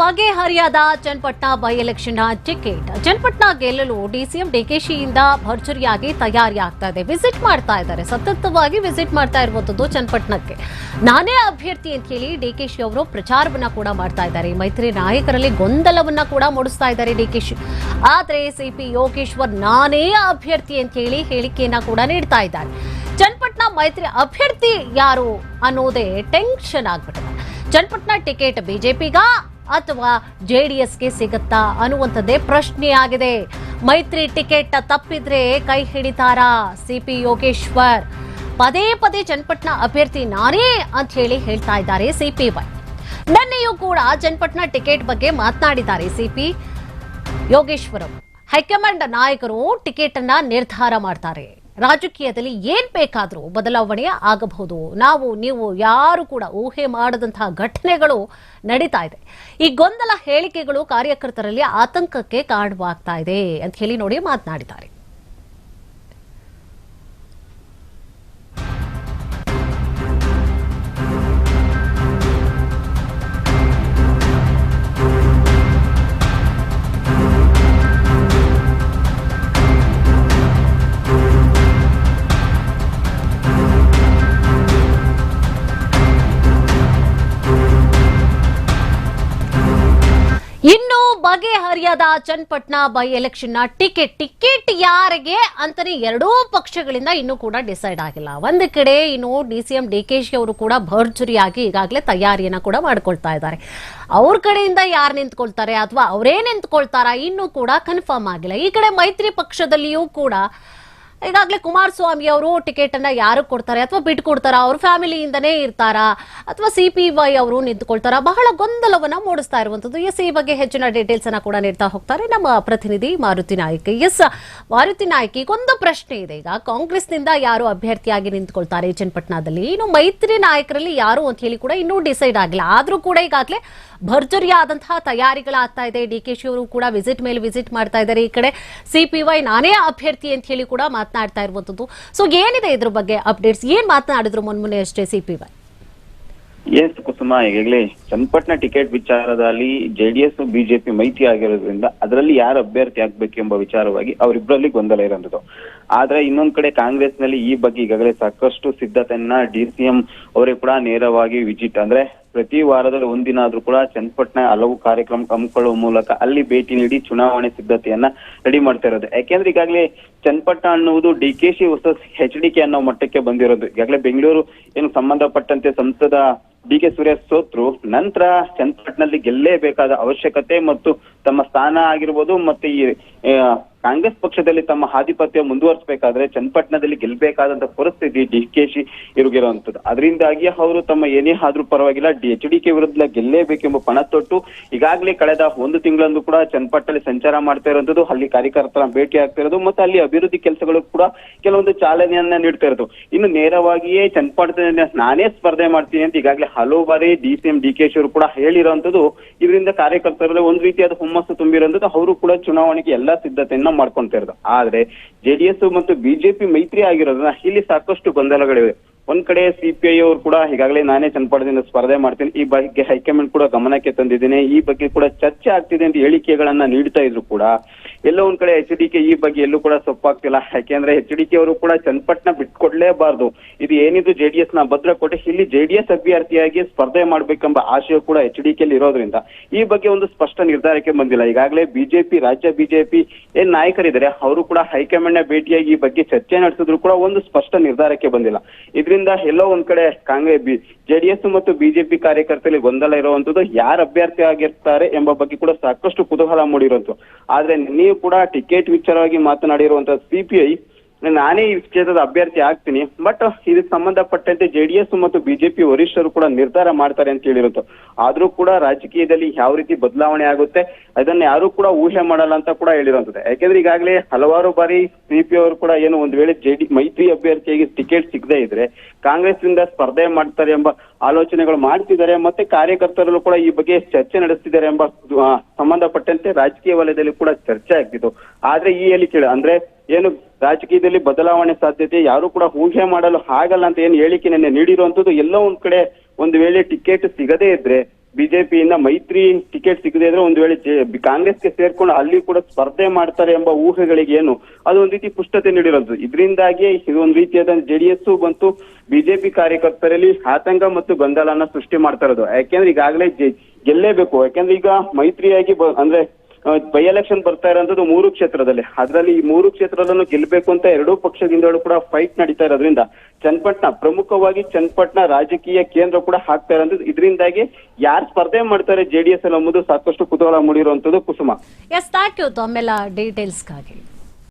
ಬಗೆಹರಿಯದ Channapatna by election ticket. Channapatna ಗೆಲ್ಲಲು DCM ಡಿಕೆಶಿಯಿಂದ ಭರ್ಜರಿಯಾಗಿ ತಯಾರಿ ಆಗ್ತಾ ಇದೆ. ವಿಸಿಟ್ ಮಾಡ್ತಾ ಇದ್ದಾರೆ. ಸತತವಾಗಿ ವಿಸಿಟ್ ಮಾಡ್ತಾ ಇರುವಂತದ್ದು ಚನ್ನಪಟ್ಟಣಕ್ಕೆ ನಾನೇ ಅಭ್ಯರ್ಥಿ ಅಂತ ಹೇಳಿ ಡಿಕೆಶಿ ಅವರು ಪ್ರಚಾರವನ್ನ ಕೂಡ ಮಾಡ್ತಾ ಇದ್ದಾರೆ. ಮೈತ್ರಿ ನಾಯಕರಲ್ಲಿ ಗೊಂದಲವನ್ನ ಕೂಡ ಮೂಡಿಸ್ತಾ ಇದ್ದಾರೆ ಡಿಕೆಶಿ. ಆದ್ರೆ ಸಿಪಿ ಯೋಗೇಶ್ವರ್ ನಾನೇ ಅಭ್ಯರ್ಥಿ ಅಂತ ಹೇಳಿ ಹೇಳಿಕೆಯನ್ನ ಕೂಡ ನೀಡ್ತಾ ಇದ್ದಾರೆ. ಚನ್ನಪಟ್ಟಣ ಮೈತ್ರಿ ಅಭ್ಯರ್ಥಿ ಯಾರು ಅನ್ನೋದೇ ಟೆನ್ಷನ್ ಆಗ್ಬಿಟ್ಟಿದೆ. ಚನ್ನಪಟ್ಟಣ ಟಿಕೆಟ್ ಬಿಜೆಪಿಗ ಅಥವಾ ಜೆಡಿಎಸ್ಗೆ ಸಿಗುತ್ತಾ ಅನ್ನುವಂಥದ್ದೇ ಪ್ರಶ್ನೆಯಾಗಿದೆ. ಮೈತ್ರಿ ಟಿಕೆಟ್ ತಪ್ಪಿದ್ರೆ ಕೈ ಹಿಡಿತಾರಾ ಸಿಪಿ ಯೋಗೇಶ್ವರ್? ಪದೇ ಪದೇ ಚನ್ನಪಟ್ಟಣ ಅಭ್ಯರ್ಥಿ ನಾನೇ ಅಂತ ಹೇಳಿ ಹೇಳ್ತಾ ಇದ್ದಾರೆ ಸಿಪಿ ವೈ. ನಿನ್ನೆಯೂ ಕೂಡ ಚನ್ನಪಟ್ಟಣ ಟಿಕೆಟ್ ಬಗ್ಗೆ ಮಾತನಾಡಿದ್ದಾರೆ ಸಿಪಿ ಯೋಗೇಶ್ವರ್. ಹೈಕಮಾಂಡ್ ನಾಯಕರು ಟಿಕೆಟ್ ಅನ್ನ ನಿರ್ಧಾರ ಮಾಡ್ತಾರೆ. ರಾಜಕೀಯದಲ್ಲಿ ಏನ್ ಬೇಕಾದರೂ ಬದಲಾವಣೆ ಆಗಬಹುದು. ನಾವು, ನೀವು, ಯಾರು ಕೂಡ ಊಹೆ ಮಾಡದಂತಹ ಘಟನೆಗಳು ನಡೀತಾ ಇದೆ. ಈ ಗೊಂದಲ ಹೇಳಿಕೆಗಳು ಕಾರ್ಯಕರ್ತರಲ್ಲಿ ಆತಂಕಕ್ಕೆ ಕಾರಣವಾಗ್ತಾ ಇದೆ ಅಂತ ಹೇಳಿ ನೋಡಿ ಮಾತನಾಡಿದ್ದಾರೆ. ಬಗೆಹರಿಯದ Channapatna by election ticket ticket ಯಾರಿಗೆ ಅಂತಾನೆ ಎರಡೂ ಪಕ್ಷಗಳಿಂದ ಇನ್ನೂ ಕೂಡ ಡಿಸೈಡ್ ಆಗಿಲ್ಲ. ಒಂದು ಕಡೆ ಇನ್ನು D C M, D K Shi ಅವರು ಕೂಡ ಭರ್ಜರಿಯಾಗಿ ಈಗಾಗಲೇ ತಯಾರಿಯನ್ನ ಕೂಡ ಮಾಡ್ಕೊಳ್ತಾ ಇದ್ದಾರೆ. ಅವ್ರ ಕಡೆಯಿಂದ ಯಾರು ನಿಂತ್ಕೊಳ್ತಾರೆ ಅಥವಾ ಅವರೇ ನಿಂತ್ಕೊಳ್ತಾರಾ ಇನ್ನೂ ಕೂಡ ಕನ್ಫರ್ಮ್ ಆಗಿಲ್ಲ. ಈ ಕಡೆ ಮೈತ್ರಿ ಪಕ್ಷದಲ್ಲಿಯೂ ಕೂಡ ಈಗಾಗಲೇ ಕುಮಾರಸ್ವಾಮಿ ಅವರು ಟಿಕೆಟ್ ಅನ್ನ ಯಾರು ಕೊಡ್ತಾರೆ ಅಥವಾ ಬಿಟ್ಟು ಕೊಡ್ತಾರ? ಅವ್ರ ಫ್ಯಾಮಿಲಿಯಿಂದನೇ ಇರ್ತಾರಾ? ಅಥವಾ ಸಿ ಪಿ ವೈ ಅವರು ನಿಂತುಕೊಳ್ತಾರಾ? ಬಹಳ ಗೊಂದಲವನ್ನ ಮೂಡಿಸ್ತಾ ಇರುವಂತದ್ದು ಎಸ್, ಈ ಬಗ್ಗೆ ಹೆಚ್ಚಿನ ಡೀಟೇಲ್ಸ್ ಅನ್ನ ಕೂಡ ನೀಡ್ತಾ ಹೋಗ್ತಾರೆ ನಮ್ಮ ಪ್ರತಿನಿಧಿ ಮಾರುತಿ ನಾಯ್ಕ. ಎಸ್, ಮಾರುತಿ ನಾಯ್ಕ, ಈಗೊಂದು ಪ್ರಶ್ನೆ ಇದೆ. ಈಗ ಕಾಂಗ್ರೆಸ್ನಿಂದ ಯಾರು ಅಭ್ಯರ್ಥಿಯಾಗಿ ನಿಂತುಕೊಳ್ತಾರೆ ಚನ್ನಪಟ್ಟಣದಲ್ಲಿ ಇನ್ನು ಮೈತ್ರಿ ನಾಯಕರಲ್ಲಿ ಯಾರು ಅಂತ ಹೇಳಿ ಕೂಡ ಇನ್ನೂ ಡಿಸೈಡ್ ಆಗಿಲ್ಲ. ಆದ್ರೂ ಕೂಡ ಈಗಾಗಲೇ ಭರ್ಜರಿಯಾದಂತಹ ತಯಾರಿಗಳಾಗ್ತಾ ಇದೆ. ಡಿ ಕೆ ಶಿ ಅವರು ಕೂಡ ವಿಸಿಟ್ ಮೇಲೆ ವಿಸಿಟ್ ಮಾಡ್ತಾ ಇದ್ದಾರೆ. ಈ ಕಡೆ ಸಿ ಪಿ ವೈ ನಾನೇ ಅಭ್ಯರ್ಥಿ ಅಂತ ಹೇಳಿ ಕೂಡ ಮಾತನಾಡ್ತಾ ಇರುವಂತದ್ದು. ಸೊ ಏನಿದೆ ಇದ್ರ ಬಗ್ಗೆ ಅಪ್ಡೇಟ್ಸ್ ಏನ್ ಮಾತನಾಡಿದ್ರು ಮೊನ್ನೆ ಅಷ್ಟೇ ಸಿ ಪಿ ವೈ? ಎಸ್ ಕುಸುಮ ಈಗಾಗಲೇ ಚನ್ನಪಟ್ಟಣ ಟಿಕೆಟ್ ವಿಚಾರದಲ್ಲಿ ಜೆಡಿಎಸ್ ಬಿಜೆಪಿ ಮೈತ್ರಿ ಆಗಿರೋದ್ರಿಂದ ಅದರಲ್ಲಿ ಯಾರು ಅಭ್ಯರ್ಥಿ ಆಗ್ಬೇಕೆಂಬ ವಿಚಾರವಾಗಿ ಅವರಿಬ್ಬರಲ್ಲಿ ಗೊಂದಲ ಇರೋದು ಆದ್ರೆ ಇನ್ನೊಂದ್ ಕಡೆ ಕಾಂಗ್ರೆಸ್ನಲ್ಲಿ ಈ ಬಗ್ಗೆ ಈಗಾಗಲೇ ಸಾಕಷ್ಟು ಸಿದ್ಧತೆಯನ್ನ ಡಿ ಸಿ ಎಂ ಅವರೇ ಕೂಡ ನೇರವಾಗಿ ವಿಜಿಟ್ ಅಂದ್ರೆ ಪ್ರತಿ ವಾರದಲ್ಲಿ ಒಂದಿನ ಆದ್ರೂ ಕೂಡ ಚನ್ನಪಟ್ಟಣ ಹಲವು ಕಾರ್ಯಕ್ರಮ ಹಮ್ಮಿಕೊಳ್ಳುವ ಮೂಲಕ ಅಲ್ಲಿ ಭೇಟಿ ನೀಡಿ ಚುನಾವಣೆ ಸಿದ್ಧತೆಯನ್ನ ರೆಡಿ ಮಾಡ್ತಾ ಇರೋದು. ಯಾಕೆಂದ್ರೆ ಈಗಾಗಲೇ ಚನ್ನಪಟ್ಟಣ ಅನ್ನುವುದು D K C versus H D K ಅನ್ನೋ ಮಟ್ಟಕ್ಕೆ ಬಂದಿರೋದು. ಈಗಾಗಲೇ ಬೆಂಗಳೂರು ಏನು ಸಂಬಂಧಪಟ್ಟಂತೆ ಸಂಸದ ಡಿ ಕೆ ಸುರೇಶ್ ಸೋತ್ರು, ನಂತರ ಚನ್ನಪಟ್ಟಣದಲ್ಲಿ ಗೆಲ್ಲೇಬೇಕಾದ ಅವಶ್ಯಕತೆ ಮತ್ತು ತಮ್ಮ ಸ್ಥಾನ ಆಗಿರ್ಬೋದು ಮತ್ತೆ ಈ ಕಾಂಗ್ರೆಸ್ ಪಕ್ಷದಲ್ಲಿ ತಮ್ಮ ಆಧಿಪತ್ಯ ಮುಂದುವರಿಸಬೇಕಾದ್ರೆ ಚನ್ನಪಟ್ಟಣದಲ್ಲಿ ಗೆಲ್ಬೇಕಾದಂತ ಪರಿಸ್ಥಿತಿ ಡಿ ಕೆ ಶಿ ಇರುಗಿರುವಂತದ್ದು. ಅದರಿಂದಾಗಿ ಅವರು ತಮ್ಮ ಏನೇ ಆದ್ರೂ ಪರವಾಗಿಲ್ಲ ಡಿ ಎಚ್ ಡಿ ಕೆ ವಿರುದ್ಧ ಗೆಲ್ಲೇಬೇಕೆಂಬ ಪಣ ತೊಟ್ಟು ಈಗಾಗಲೇ ಕಳೆದ ಒಂದು ತಿಂಗಳಂದು ಕೂಡ ಚನ್ನಪಟ್ಟಣದಲ್ಲಿ ಸಂಚಾರ ಮಾಡ್ತಾ ಇರುವಂತದ್ದು, ಅಲ್ಲಿ ಕಾರ್ಯಕರ್ತರ ಭೇಟಿ ಆಗ್ತಾ ಇರೋದು ಮತ್ತೆ ಅಲ್ಲಿ ಅಭಿವೃದ್ಧಿ ಕೆಲಸಗಳು ಕೂಡ ಕೆಲವೊಂದು ಚಾಲನೆಯನ್ನ ನೀಡ್ತಾ ಇರೋದು ಇನ್ನು ನೇರವಾಗಿಯೇ ಚನ್ನಪಟ್ಟಣದಲ್ಲಿ ನಾನೇ ಸ್ಪರ್ಧೆ ಮಾಡ್ತೀನಿ ಅಂತ ಈಗಾಗಲೇ ಹಲವು ಬಾರಿ D C M, D K ಶಿವರು ಕೂಡ ಹೇಳಿರುವಂತದ್ದು. ಇದರಿಂದ ಕಾರ್ಯಕರ್ತರಲ್ಲಿ ಒಂದು ರೀತಿಯಾದ ಹುಮ್ಮಸ್ಸು ತುಂಬಿರುವಂತದ್ದು. ಅವರು ಕೂಡ ಚುನಾವಣೆಗೆ ಎಲ್ಲಾ ಸಿದ್ಧತೆಯನ್ನ ಮಾಡ್ಕೊಂತಿರೋದು ಆದ್ರೆ ಜೆಡಿಎಸ್ ಮತ್ತು ಬಿಜೆಪಿ ಮೈತ್ರಿ ಆಗಿರೋದ್ರಿಂದ ಇಲ್ಲಿ ಸಾಕಷ್ಟು ಗೊಂದಲಗಳಿವೆ. ಒಂದ್ ಕಡೆ ಸಿಪಿಐ ಅವರು ಕೂಡ ಈಗಾಗಲೇ ನಾನೇ ಚನ್ನಪಟ್ಟಣದಿಂದ ಸ್ಪರ್ಧೆ ಮಾಡ್ತೀನಿ. ಈ ಬಗ್ಗೆ ಹೈಕಮಾಂಡ್ ಕೂಡ ಗಮನಕ್ಕೆ ತಂದಿದ್ದೇನೆ. ಈ ಬಗ್ಗೆ ಕೂಡ ಚರ್ಚೆ ಆಗ್ತಿದೆ ಅಂತ ಹೇಳಿಕೆಗಳನ್ನ ನೀಡ್ತಾ ಇದ್ರು ಕೂಡ. ಎಲ್ಲೋ ಒಂದ್ ಕಡೆ ಎಚ್ ಡಿ ಕೆ ಈ ಬಗ್ಗೆ ಎಲ್ಲೂ ಕೂಡ ಸೊಪ್ಪಾಗ್ತಿಲ್ಲ. ಯಾಕೆಂದ್ರೆ ಎಚ್ ಡಿ ಕೆ ಅವರು ಕೂಡ ಚನ್ನಪಟ್ಟಣ ಬಿಟ್ಕೊಡ್ಲೇಬಾರ್ದು. ಇದು ಏನಿದು ಜೆಡಿಎಸ್ನ ಭದ್ರಕೋಟೆ, ಇಲ್ಲಿ ಜೆಡಿಎಸ್ ಅಭ್ಯರ್ಥಿಯಾಗಿ ಸ್ಪರ್ಧೆ ಮಾಡ್ಬೇಕೆಂಬ ಆಶಯ ಕೂಡ ಎಚ್ ಡಿ ಕೆಲ್ ಇರೋದ್ರಿಂದ ಈ ಬಗ್ಗೆ ಒಂದು ಸ್ಪಷ್ಟ ನಿರ್ಧಾರಕ್ಕೆ ಬಂದಿಲ್ಲ. ಈಗಾಗಲೇ ಬಿಜೆಪಿ ರಾಜ್ಯ ಬಿಜೆಪಿ ಏನ್ ನಾಯಕರಿದ್ದಾರೆ, ಅವರು ಕೂಡ ಹೈಕಮಾಂಡ್ನ ಭೇಟಿಯಾಗಿ ಈ ಬಗ್ಗೆ ಚರ್ಚೆ ನಡೆಸಿದ್ರು ಕೂಡ ಒಂದು ಸ್ಪಷ್ಟ ನಿರ್ಧಾರಕ್ಕೆ ಬಂದಿಲ್ಲ. ಇದರಿಂದ ಎಲ್ಲೋ ಒಂದ್ ಕಡೆ ಕಾಂಗ್ರೆಸ್ ಜೆಡಿಎಸ್ ಮತ್ತು ಬಿಜೆಪಿ ಕಾರ್ಯಕರ್ತರಲ್ಲಿ ಗೊಂದಲ ಇರುವಂತದ್ದು ಯಾರು ಅಭ್ಯರ್ಥಿ ಆಗಿರ್ತಾರೆ ಎಂಬ ಬಗ್ಗೆ ಕೂಡ ಸಾಕಷ್ಟು ಕುತೂಹಲ ಮೂಡಿರುವಂತದ್ದು ಆದ್ರೆ ನೀವು ಕೂಡ ಟಿಕೆಟ್ ವಿಚಾರವಾಗಿ ಮಾತನಾಡಿರುವಂತಹ ಸಿಪಿಐ ನಾನೇ ಈ ಕ್ಷೇತ್ರದ ಅಭ್ಯರ್ಥಿ ಆಗ್ತೀನಿ. ಬಟ್ ಇದಕ್ಕೆ ಸಂಬಂಧಪಟ್ಟಂತೆ ಜೆಡಿಎಸ್ ಮತ್ತು ಬಿಜೆಪಿ ವರಿಷ್ಠರು ಕೂಡ ನಿರ್ಧಾರ ಮಾಡ್ತಾರೆ ಅಂತ ಹೇಳಿರುತ್ತೆ. ಆದ್ರೂ ಕೂಡ ರಾಜಕೀಯದಲ್ಲಿ ಯಾವ ರೀತಿ ಬದಲಾವಣೆ ಆಗುತ್ತೆ, ಅದನ್ನ ಯಾರು ಕೂಡ ಊಹೆ ಮಾಡಲ್ಲ ಅಂತ ಕೂಡ ಹೇಳಿರುವಂತದ್ದು ಯಾಕೆಂದ್ರೆ ಈಗಾಗಲೇ ಹಲವಾರು ಬಾರಿ ಸಿಪಿ ಅವರು ಕೂಡ ಏನು ಒಂದ್ ವೇಳೆ ಜೆಡಿ ಮೈತ್ರಿ ಅಭ್ಯರ್ಥಿಯಾಗಿ ಟಿಕೆಟ್ ಸಿಗದೆ ಇದ್ರೆ ಕಾಂಗ್ರೆಸ್ನಿಂದ ಸ್ಪರ್ಧೆ ಮಾಡ್ತಾರೆ ಎಂಬ ಆಲೋಚನೆಗಳು ಮಾಡ್ತಿದ್ದಾರೆ, ಮತ್ತೆ ಕಾರ್ಯಕರ್ತರಲ್ಲೂ ಕೂಡ ಈ ಬಗ್ಗೆ ಚರ್ಚೆ ನಡೆಸ್ತಿದ್ದಾರೆ ಎಂಬ ಸಂಬಂಧಪಟ್ಟಂತೆ ರಾಜಕೀಯ ವಲಯದಲ್ಲಿ ಕೂಡ ಚರ್ಚೆ ಆಗ್ತಿತ್ತು. ಆದ್ರೆ ಈ ಹೇಳಿಕೆ ಅಂದ್ರೆ ಏನು ರಾಜಕೀಯದಲ್ಲಿ ಬದಲಾವಣೆ ಸಾಧ್ಯತೆ, ಯಾರು ಕೂಡ ಊಹೆ ಮಾಡಲು ಆಗಲ್ಲ ಅಂತ ಏನು ಹೇಳಿಕೆ ನಿನ್ನೆ ನೀಡಿರುವಂತದ್ದು ಎಲ್ಲೋ ಒಂದ್ ಕಡೆ ಒಂದು ವೇಳೆ ಟಿಕೆಟ್ ಸಿಗದೇ ಇದ್ರೆ, ಬಿಜೆಪಿಯಿಂದ ಮೈತ್ರಿ ಟಿಕೆಟ್ ಸಿಗದೆ ಇದ್ರೆ ಒಂದು ವೇಳೆ ಕಾಂಗ್ರೆಸ್ಗೆ ಸೇರ್ಕೊಂಡು ಅಲ್ಲಿ ಕೂಡ ಸ್ಪರ್ಧೆ ಮಾಡ್ತಾರೆ ಎಂಬ ಊಹೆಗಳಿಗೆ ಏನು, ಅದು ಒಂದ್ ರೀತಿ ಪುಷ್ಟತೆ ನೀಡಿರೋದು. ಇದರಿಂದಾಗಿ ಇದೊಂದು ರೀತಿಯಾದ ಜೆಡಿಎಸ್ ಬಂತು, ಬಿಜೆಪಿ ಕಾರ್ಯಕರ್ತರಲ್ಲಿ ಆತಂಕ ಮತ್ತು ಗೊಂದಲನ ಸೃಷ್ಟಿ ಮಾಡ್ತಾ ಇರೋದು. ಯಾಕೆಂದ್ರೆ ಈಗಾಗಲೇ ಗೆಲ್ಲೇಬೇಕು. ಯಾಕೆಂದ್ರೆ ಈಗ ಮೈತ್ರಿಯಾಗಿ ಅಂದ್ರೆ ಬೈ ಎಲೆಕ್ಷನ್ ಬರ್ತಾ ಇರೋಂಥದ್ದು ಮೂರು ಕ್ಷೇತ್ರದಲ್ಲಿ. ಅದರಲ್ಲಿ ಈ ಮೂರು ಕ್ಷೇತ್ರದಲ್ಲೂ ಗೆಲ್ಲಬೇಕು ಅಂತ ಎರಡೂ ಪಕ್ಷದಿಂದಲೂ ಕೂಡ ಫೈಟ್ ನಡೀತಾ ಇರೋದ್ರಿಂದ ಚನ್ನಪಟ್ಟಣ, ಪ್ರಮುಖವಾಗಿ ಚನ್ನಪಟ್ಟಣ ರಾಜಕೀಯ ಕೇಂದ್ರ ಕೂಡ ಹಾಕ್ತಾ ಇರೋದು ಇದರಿಂದಾಗಿ ಯಾರು ಸ್ಪರ್ಧೆ ಮಾಡ್ತಾರೆ ಜೆಡಿಎಸ್ ಅಲ್ಲಿ ಅನ್ನೋದು ಸಾಕಷ್ಟು ಕುತೂಹಲ ಮೂಡಿರುವಂತದ್ದು ಕುಸುಮ. ಎಸ್ ಥ್ಯಾಂಕ್ ಯು ತಮ್ಮೆಲ್ಲ ಡೀಟೇಲ್ಸ್ಗಾಗಿ